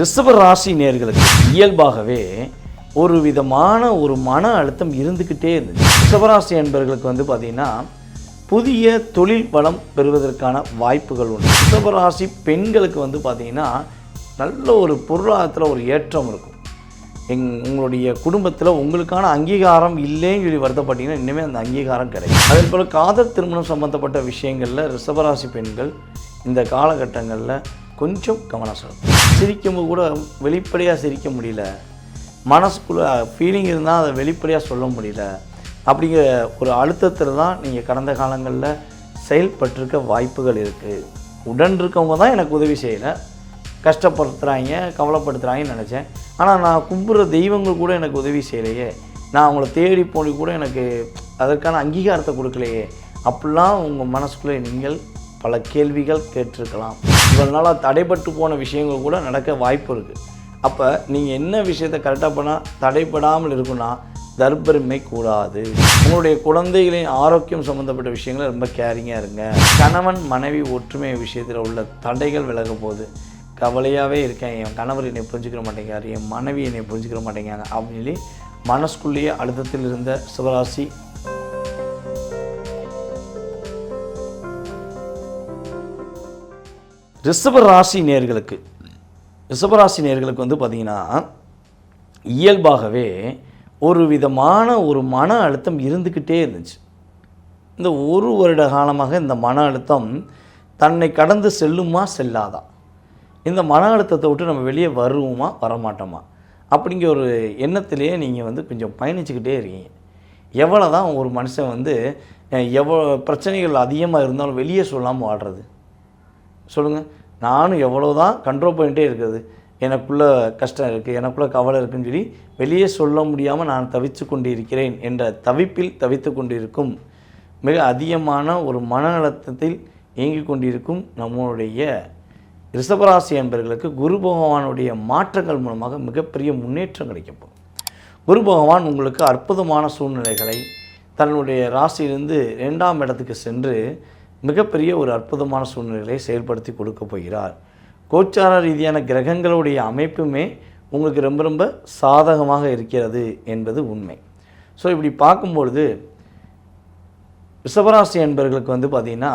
ரிஷப ராசி நேர்களுக்கு இயல்பாகவே ஒரு விதமான ஒரு மன அழுத்தம் இருந்துக்கிட்டே இருந்தது. ரிஷபராசி என்பவர்களுக்கு வந்து பார்த்திங்கன்னா புதிய தொழில் வளம் பெறுவதற்கான வாய்ப்புகள் உண்டு. ரிஷபராசி பெண்களுக்கு வந்து பார்த்திங்கன்னா நல்ல ஒரு பொருளாதாரத்தில் ஒரு ஏற்றம் இருக்கும். எங் உங்களுடைய குடும்பத்தில் உங்களுக்கான அங்கீகாரம் இல்லைன்னு சொல்லி வருத்தப்பட்டீங்கன்னா இனிமேல் அந்த அங்கீகாரம் கிடைக்கும் அதே போல் காதல் திருமணம் சம்மந்தப்பட்ட விஷயங்களில் ரிஷபராசி பெண்கள் இந்த காலகட்டங்களில் கொஞ்சம் கவனம் செலுத்தும் சிரிக்கும்போது கூட வெளிப்படையாக சிரிக்க முடியல. மனசுக்குள்ளே ஃபீலிங் இருந்தால் அதை வெளிப்படையாக சொல்ல முடியல. அப்படிங்கிற ஒரு அழுத்தத்தில் தான் நீங்கள் கடந்த காலங்களில் செயல்பட்டிருக்க வாய்ப்புகள் இருக்குது உடன் இருக்கவங்க தான் எனக்கு உதவி செய்யலை. கஷ்டப்படுத்துகிறாங்க கவலைப்படுத்துகிறாங்கன்னு நினச்சேன். ஆனால் நான் கும்பிட்ற தெய்வங்கள் கூட எனக்கு உதவி செய்யலையே. நான் அவங்கள தேடி போனி கூட எனக்கு அதற்கான அங்கீகாரத்தை கொடுக்கலையே. அப்படிலாம் உங்கள் மனசுக்குள்ளே நீங்கள் பல கேள்விகள் கேட்டிருக்கலாம். இவ்வளோ நாளாக தடைப்பட்டு போன விஷயங்கள் கூட நடக்க வாய்ப்பு இருக்குது அப்போ நீங்கள் என்ன விஷயத்தை கரெக்டாக பண்ணால் தடைப்படாமல் இருக்குன்னா தர்பெருமை கூடாது. உங்களுடைய குழந்தைகளின் ஆரோக்கியம் சம்மந்தப்பட்ட விஷயங்களை ரொம்ப கேரிங்காக இருங்க. கணவன் மனைவி ஒற்றுமை விஷயத்தில் உள்ள தடைகள் விலக போகுது கவலையாகவே இருக்கேன். என் கணவர் என்னை புரிஞ்சுக்கிற மாட்டேங்கிறார். என் மனைவி என்னை புரிஞ்சுக்கிற மாட்டேங்கிறாங்க. அப்படின்னு சொல்லி மனசுக்குள்ளேயே அழுத்தத்தில் இருந்த சிவராசி ரிஷப ராசி நேர்களுக்கு ரிஷபராசி நேர்களுக்கு வந்து பார்த்திங்கன்னா இயல்பாகவே ஒரு விதமான ஒரு மன அழுத்தம் இருந்துக்கிட்டே இருந்துச்சு. இந்த ஒரு வருட காலமாக இந்த மன அழுத்தம் தன்னை கடந்து செல்லுமா செல்லாதா? இந்த மன அழுத்தத்தை விட்டு நம்ம வெளியே வருவோமா வரமாட்டோமா? அப்படிங்கிற ஒரு எண்ணத்திலேயே நீங்கள் வந்து கொஞ்சம் பயணிச்சுக்கிட்டே இருக்கீங்க. எவ்வளோ தான் ஒரு மனுஷன் வந்து எவ்வளோ பிரச்சனைகள் அதிகமாக இருந்தாலும் வெளியே சொல்லாமல் வாழ்கிறது சொல்லுங்கள் நானும் எவ்வளோ தான் கண்ட்ரோல் பண்ணிகிட்டே இருக்கிறது எனக்குள்ளே கஷ்டம் இருக்குது எனக்குள்ளே கவலை இருக்குன்னு சொல்லி வெளியே சொல்ல முடியாமல் நான் தவித்து கொண்டு இருக்கிறேன் என்ற தவிப்பில் தவித்து கொண்டிருக்கும் மிக அதிகமான ஒரு மன அழுத்தத்தில் இயங்கிக் கொண்டிருக்கும் நம்மளுடைய ரிஷபராசி என்பவர்களுக்கு குரு பகவானுடைய மாற்றங்கள் மூலமாக மிகப்பெரிய முன்னேற்றம் கிடைக்கும் குரு பகவான் உங்களுக்கு அற்புதமான சூழ்நிலைகளை தன்னுடைய ராசியிலிருந்து ரெண்டாம் இடத்துக்கு சென்று மிகப்பெரிய ஒரு அற்புதமான சூழ்நிலைகளை செயல்படுத்தி கொடுக்க போகிறார். கோச்சார ரீதியான கிரகங்களுடைய அமைப்புமே உங்களுக்கு ரொம்ப ரொம்ப சாதகமாக இருக்கிறது என்பது உண்மை. ஸோ இப்படி பார்க்கும்பொழுது ரிஷபராசி என்பவர்களுக்கு வந்து பார்த்திங்கன்னா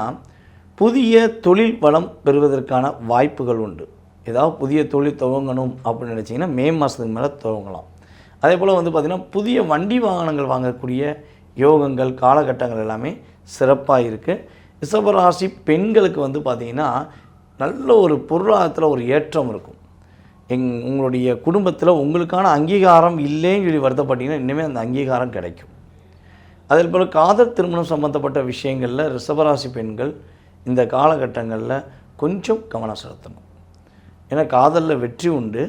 புதிய தொழில் வளம் பெறுவதற்கான வாய்ப்புகள் உண்டு. ஏதாவது புதிய தொழில் துவங்கணும் அப்படின்னு நினச்சிங்கன்னா மே மாதத்துக்கு மேலே துவங்கலாம். அதே போல் வந்து பார்த்திங்கன்னா புதிய வண்டி வாகனங்கள் வாங்கக்கூடிய யோகங்கள் காலகட்டங்கள் எல்லாமே சிறப்பாக இருக்குது ரிஷபராசி பெண்களுக்கு வந்து பார்த்திங்கன்னா நல்ல ஒரு பொருளாதாரத்தில் ஒரு ஏற்றம் இருக்கும். எங் உங்களுடைய குடும்பத்தில் உங்களுக்கான அங்கீகாரம் இல்லைன்னு சொல்லி வருத்தப்பட்டிங்கன்னா இனிமேல் அந்த அங்கீகாரம் கிடைக்கும். அதே போல் காதல் திருமணம் சம்மந்தப்பட்ட விஷயங்களில் ரிஷபராசி பெண்கள் இந்த காலகட்டங்களில் கொஞ்சம் கவனம் செலுத்தணும். ஏன்னா காதலில் வெற்றி உண்டு.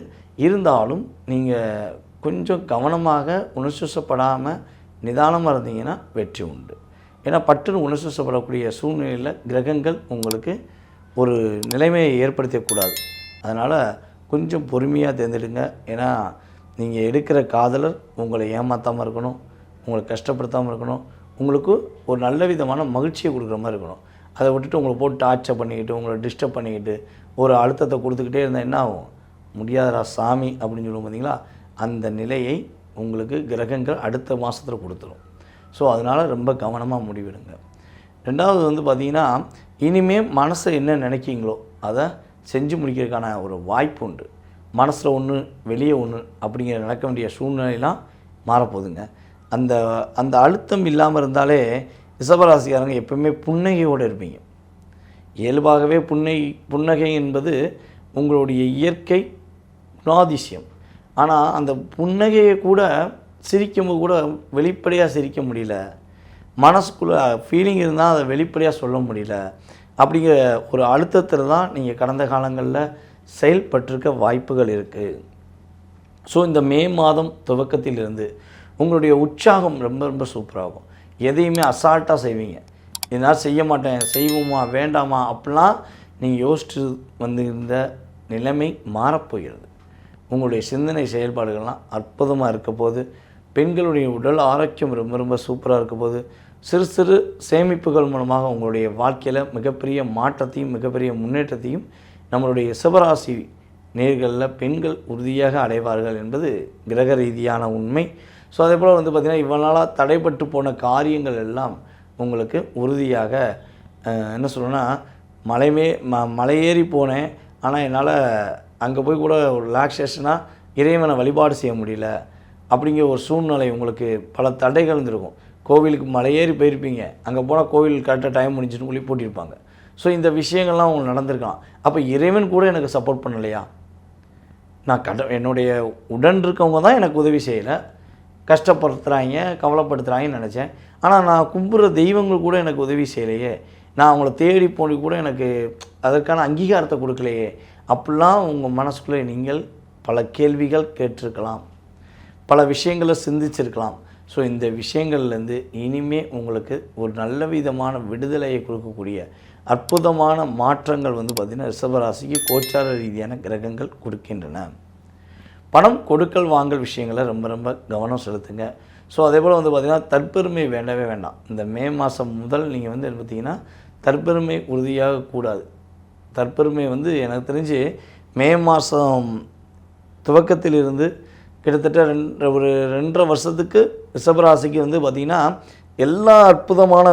இருந்தாலும் நீங்கள் கொஞ்சம் கவனமாக உணர்ச்சிசப்படாமல் நிதானமாக இருந்தீங்கன்னா வெற்றி உண்டு. ஏன்னா பட்டுன்னு உணர்ச்சிசப்படக்கூடிய சூழ்நிலையில் கிரகங்கள் உங்களுக்கு ஒரு நிலைமையை ஏற்படுத்தக்கூடாது. அதனால் கொஞ்சம் பொறுமையாக தேர்ந்தெடுங்க. ஏன்னா நீங்கள் எடுக்கிற காதலர் உங்களை ஏமாற்றாமல் இருக்கணும் உங்களை கஷ்டப்படுத்தாமல் இருக்கணும் உங்களுக்கு ஒரு நல்ல விதமான மகிழ்ச்சியை கொடுக்குற மாதிரி இருக்கணும். அதை விட்டுட்டு உங்களை போட்டு டார்ச்சர் பண்ணிக்கிட்டு உங்களை டிஸ்டர்ப் பண்ணிக்கிட்டு ஒரு அழுத்தத்தை கொடுத்துக்கிட்டே இருந்தால் என்ன ஆகும்? முடியாதரா சாமி அப்படின்னு சொல்லுவோம் பார்த்தீங்களா அந்த நிலையை உங்களுக்கு கிரகங்கள் அடுத்த மாதத்தில் கொடுத்துரும். ஸோ அதனால் ரொம்ப கவனமாக முடிவெடுங்க. ரெண்டாவது வந்து பார்த்திங்கன்னா இனிமேல் மனசை என்ன நினைக்கிங்களோ அதை செஞ்சு முடிக்கிறதுக்கான ஒரு வாய்ப்பு உண்டு. மனசில் ஒன்று வெளியே ஒன்று அப்படிங்கிற நடக்க வேண்டிய சூழ்நிலையெல்லாம் மாறப்போகுதுங்க. அந்த அந்த அழுத்தம் இல்லாமல் இருந்தாலே ரிஷபராசிக்காரங்க எப்பவுமே புன்னகையோடு இருப்பீங்க. இயல்பாகவே புன்னை புன்னகை என்பது உங்களுடைய இயற்கை குணாதிசயம். ஆனால் அந்த புன்னகையை கூட சிரிக்கும்போது கூட வெளிப்படையாக சிரிக்க முடியல. மனசுக்குள்ளே ஃபீலிங் இருந்தால் அதை வெளிப்படையாக சொல்ல முடியல. அப்படிங்கிற ஒரு அழுத்தத்தில் தான் நீங்கள் கடந்த காலங்களில் செயல்பட்டிருக்க வாய்ப்புகள் இருக்குது ஸோ இந்த மே மாதம் துவக்கத்திலிருந்து உங்களுடைய உற்சாகம் ரொம்ப ரொம்ப சூப்பராகும் எதையுமே அசால்ட்டாக செய்வீங்க. இதனால் செய்ய மாட்டேன் செய்வோமா வேண்டாமா அப்படிலாம் நீங்கள் யோசிச்சு வந்திருந்த நிலைமை மாறப்போகிறது. உங்களுடைய சிந்தனை செயல்பாடுகள்லாம் அற்புதமாக இருக்க போது பெண்களுடைய உடல் ஆரோக்கியம் ரொம்ப ரொம்ப சூப்பராக இருக்கும் போது சிறு சிறு சேமிப்புகள் மூலமாக உங்களுடைய வாழ்க்கையில் மிகப்பெரிய மாற்றத்தையும் மிகப்பெரிய முன்னேற்றத்தையும் நம்மளுடைய சிவராசி நேர்களில் பெண்கள் உறுதியாக அடைவார்கள் என்பது கிரக ரீதியான உண்மை. ஸோ அதே போல் வந்து பார்த்திங்கன்னா இவ்வளோ நாளாக தடைப்பட்டு போன காரியங்கள் எல்லாம் உங்களுக்கு உறுதியாக என்ன சொல்லணும்னா மலைமே ம மலையேறி போனேன். ஆனால் என்னால் அங்கே போய் கூட ஒரு ரிலாக்ஸேஷனாக இறைவனை வழிபாடு செய்ய முடியல. அப்படிங்கிற ஒரு சூழ்நிலை உங்களுக்கு பல தடைகள் இருந்திருக்கும். கோவிலுக்கு மலையேறி போயிருப்பீங்க. அங்கே போனால் கோவில் கரெக்டாக டைம் முடிஞ்சுன்னு சொல்லி போட்டிருப்பாங்க. ஸோ இந்த விஷயங்கள்லாம் உங்களுக்கு நடந்திருக்கலாம். அப்போ இறைவன் கூட எனக்கு சப்போர்ட் பண்ணலையா? நான் கட என்னுடைய உடன் இருக்கவங்க தான் எனக்கு உதவி செய்யலை. கஷ்டப்படுத்துகிறாங்க கவலைப்படுத்துகிறாங்கன்னு நினச்சேன். ஆனால் நான் கும்பிட்ற தெய்வங்கள் கூட எனக்கு உதவி செய்யலையே. நான் அவங்கள தேடி போய் கூட எனக்கு அதற்கான அங்கீகாரத்தை கொடுக்கலையே. அப்படிலாம் உங்கள் மனசுக்குள்ளே நீங்கள் பல கேள்விகள் கேட்டிருக்கலாம். பல விஷயங்களை சிந்திச்சிருக்கலாம். ஸோ இந்த விஷயங்கள்லேருந்து இனிமே உங்களுக்கு ஒரு நல்ல விதமான விடுதலையை கொடுக்கக்கூடிய அற்புதமான மாற்றங்கள் வந்து பார்த்திங்கன்னா ரிஷபராசிக்கு கோச்சார ரீதியான கிரகங்கள் கொடுக்கின்றன. பணம் கொடுக்கல் வாங்கல் விஷயங்களை ரொம்ப ரொம்ப கவனம் செலுத்துங்க. ஸோ அதே போல் வந்து பார்த்திங்கன்னா தற்பெருமை வேண்டவே வேண்டாம். இந்த மே மாதம் முதல் நீங்கள் வந்து பார்த்திங்கன்னா தற்பெருமை உறுதியாக கூடாது. தற்பெருமை வந்து எனக்கு தெரிஞ்சு மே மாதம் துவக்கத்திலிருந்து கிட்டத்தட்ட ரெண்டு ஒரு ரெண்டரை வருஷத்துக்கு ரிஷபராசிக்கு வந்து பார்த்திங்கன்னா எல்லா அற்புதமான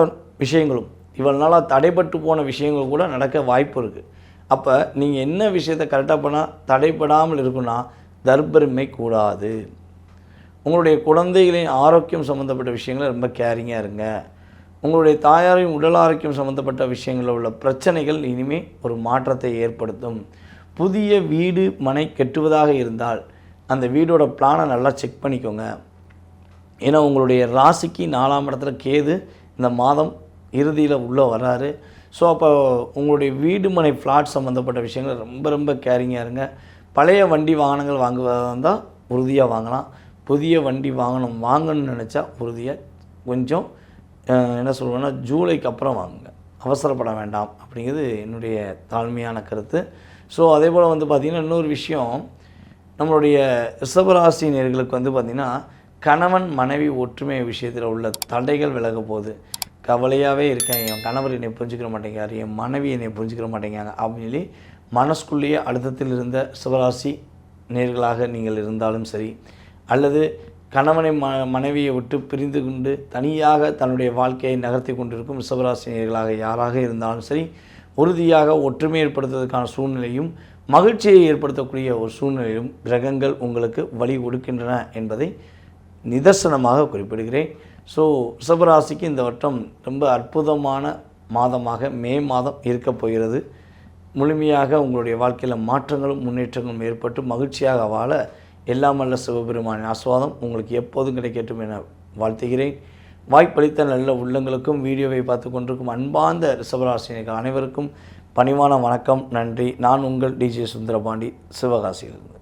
விஷயங்களும் இவ்வளோ நாளாக தடைப்பட்டு போன விஷயங்கள் கூட நடக்க வாய்ப்பு இருக்குது அப்போ நீங்கள் என்ன விஷயத்தை கரெக்டாக பண்ணால் தடைப்படாமல் இருக்குன்னா தர்பெருமை கூடாது. உங்களுடைய குழந்தைகளின் ஆரோக்கியம் சம்மந்தப்பட்ட விஷயங்களை ரொம்ப கேரிங்காக இருங்க. உங்களுடைய தாயாரின் உடல் ஆரோக்கியம் சம்மந்தப்பட்ட விஷயங்களில் உள்ள பிரச்சனைகள் இனிமேல் ஒரு மாற்றத்தை ஏற்படுத்தும். புதிய வீடு மனை கட்டுவதாக இருந்தால் அந்த வீடோட பிளானை நல்லா செக் பண்ணிக்கோங்க. ஏன்னா உங்களுடைய ராசிக்கு நாலாம் இடத்துல கேது இந்த மாதம் இறுதியில் உள்ளே வராரு. ஸோ அப்போ உங்களுடைய வீடு மனை ஃப்ளாட் சம்மந்தப்பட்ட விஷயங்கள் ரொம்ப ரொம்ப கேரிங்காக இருங்க. பழைய வண்டி வாகனங்கள் வாங்குவதாக இருந்தால் உறுதியாக வாங்கலாம். புதிய வண்டி வாங்கணும் வாங்கணும்னு நினச்சா உறுதியாக கொஞ்சம் என்ன சொல்லுவேன்னா ஜூலைக்கு அப்புறம் வாங்குங்க. அவசரப்பட வேண்டாம். அப்படிங்கிறது என்னுடைய தாழ்மையான கருத்து. ஸோ அதே போல் வந்து பார்த்திங்கன்னா இன்னொரு விஷயம். நம்மளுடைய ரிஷபராசி நேர்களுக்கு வந்து பார்த்திங்கன்னா கணவன் மனைவி ஒற்றுமை விஷயத்தில் உள்ள தடைகள் விலக போகுது. கவலையாகவே இருக்கேன். என் கணவர் என்னை புரிஞ்சுக்கிற மாட்டேங்கிறார். என் மனைவி என்னை புரிஞ்சுக்கிற மாட்டேங்கிறாங்க. அப்படின்னு சொல்லி மனசுக்குள்ளேயே அழுத்தத்தில் இருந்த சிவராசி நேர்களாக நீங்கள் இருந்தாலும் சரி அல்லது கணவனை ம மனைவியை விட்டு பிரிந்து கொண்டு தனியாக தன்னுடைய வாழ்க்கையை நகர்த்தி கொண்டிருக்கும் சிவராசி நேர்களாக யாராக இருந்தாலும் சரி உறுதியாக ஒற்றுமை ஏற்படுத்துவதற்கான சூழ்நிலையும் மகிழ்ச்சியை ஏற்படுத்தக்கூடிய ஒரு சூழ்நிலையும் கிரகங்கள் உங்களுக்கு வழி கொடுக்கின்றன என்பதை நிதர்சனமாக குறிப்பிடுகிறேன். ஸோ ரிஷபராசிக்கு இந்த வட்டம் ரொம்ப அற்புதமான மாதமாக மே மாதம் இருக்கப் போகிறது. முழுமையாக உங்களுடைய வாழ்க்கையில் மாற்றங்களும் முன்னேற்றங்களும் ஏற்பட்டு மகிழ்ச்சியாக வாழ எல்லாம் அல்ல சிவபெருமானின் ஆஸ்வாதம் உங்களுக்கு எப்போதும் கிடைக்கட்டும் என வாழ்த்துகிறேன். வாய்ப்பளித்த நல்ல உள்ளங்களுக்கும் வீடியோவை பார்த்து கொண்டிருக்கும் அன்பார்ந்த ரிஷபராசினிகள் அனைவருக்கும் பணிவான வணக்கம் நன்றி. நான் உங்கள் டிஜே சுந்தரபாண்டி சிவகாசியிலிருந்து.